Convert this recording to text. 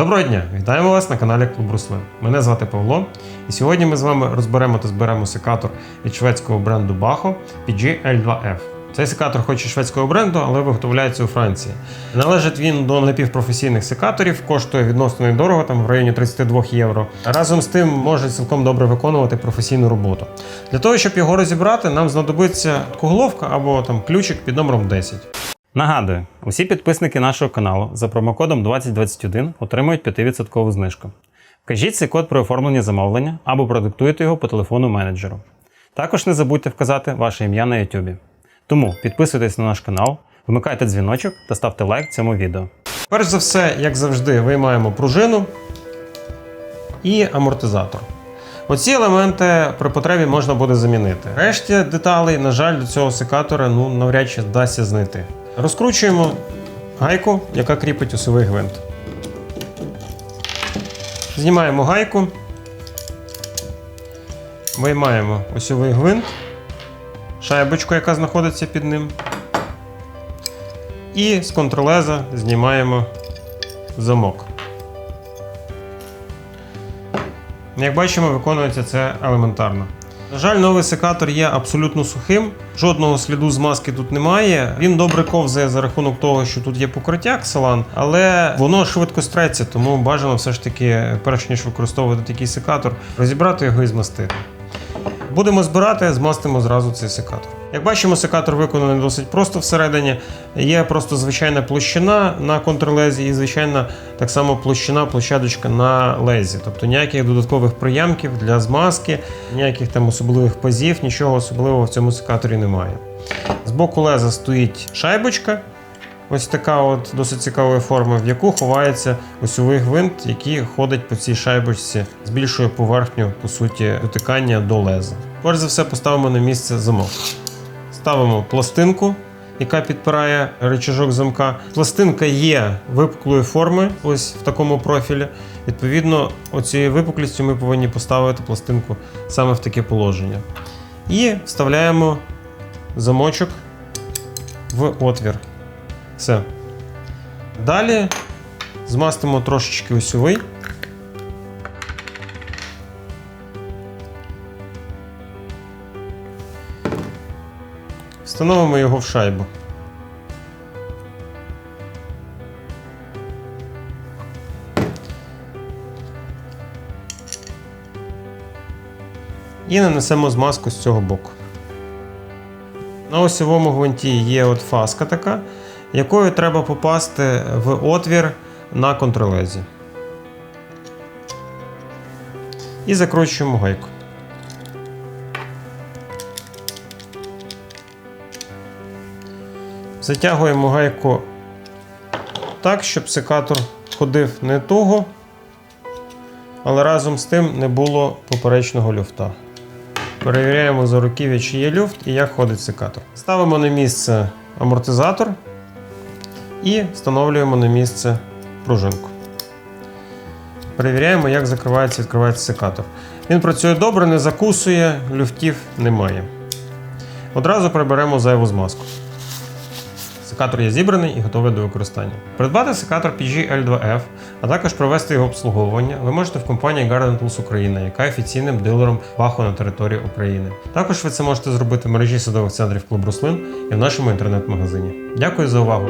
Доброго дня! Вітаємо вас на каналі Клуб Руслин. Мене звати Павло, і сьогодні ми з вами розберемо та зберемо секатор від шведського бренду Baho PG L2F. Цей секатор хоч і шведського бренду, але виготовляється у Франції. Належить він до напівпрофесійних секаторів, коштує відносно недорого, там в районі 32 євро. Разом з тим може цілком добре виконувати професійну роботу. Для того, щоб його розібрати, нам знадобиться головка або там ключик під номером 10. Нагадую, усі підписники нашого каналу за промокодом 2021 отримують 5% знижку. Вкажіть цей код при оформленні замовлення або продиктуйте його по телефону менеджеру. Також не забудьте вказати ваше ім'я на YouTube. Тому підписуйтесь на наш канал, вмикайте дзвіночок та ставте лайк цьому відео. Перш за все, як завжди, виймаємо пружину і амортизатор. Оці елементи при потребі можна буде замінити. Решті деталей, на жаль, до цього секатора ну, навряд чи вдасться знайти. Розкручуємо гайку, яка кріпить осьовий гвинт. Знімаємо гайку, виймаємо осьовий гвинт, шайбочку, яка знаходиться під ним. І з контролеза знімаємо замок. Як бачимо, виконується це елементарно. На жаль, новий секатор є абсолютно сухим, жодного сліду змазки тут немає. Він добре ковзає за рахунок того, що тут є покриття кселан, але воно швидко стреться, тому бажано все ж таки, перш ніж використовувати такий секатор, розібрати його і змастити. Будемо збирати, змастимо зразу цей секатор. Як бачимо, секатор виконаний досить просто всередині. Є просто звичайна площина на контрлезі і звичайна так само площина, площадочка на лезі. Тобто ніяких додаткових приямків для змазки, ніяких там особливих пазів, нічого особливого в цьому секаторі немає. З боку леза стоїть шайбочка. Ось така от досить цікавої форми, в яку ховається осьовий гвинт, який ходить по цій шайбочці, збільшує поверхню, по суті, дотикання до леза. Перш за все, поставимо на місце замок. Ставимо пластинку, яка підпирає рычажок замка. Пластинка є випуклої форми, ось в такому профілі. Відповідно, оцією випуклістю ми повинні поставити пластинку саме в таке положення. І вставляємо замочок в отвір. Все. Далі змастимо трошечки осьовий. Встановимо його в шайбу. І нанесемо змазку з цього боку. На осьовому гвинті є от фаска така, якою треба попасти в отвір на контролезі. І закручуємо гайку. Затягуємо гайку так, щоб секатор ходив не туго, але разом з тим не було поперечного люфта. Перевіряємо за руків'я, чи є люфт і як ходить секатор. Ставимо на місце амортизатор і встановлюємо на місце пружинку. Перевіряємо, як закривається і відкривається секатор. Він працює добре, не закусує, люфтів немає. Одразу приберемо зайву змазку. Секатор є зібраний і готовий до використання. Придбати секатор PG L2F, а також провести його обслуговування, ви можете в компанії Garden Tools Україна, яка є офіційним дилером Бахо на території України. Також ви це можете зробити в мережі садових центрів Клуб Руслин і в нашому інтернет-магазині. Дякую за увагу!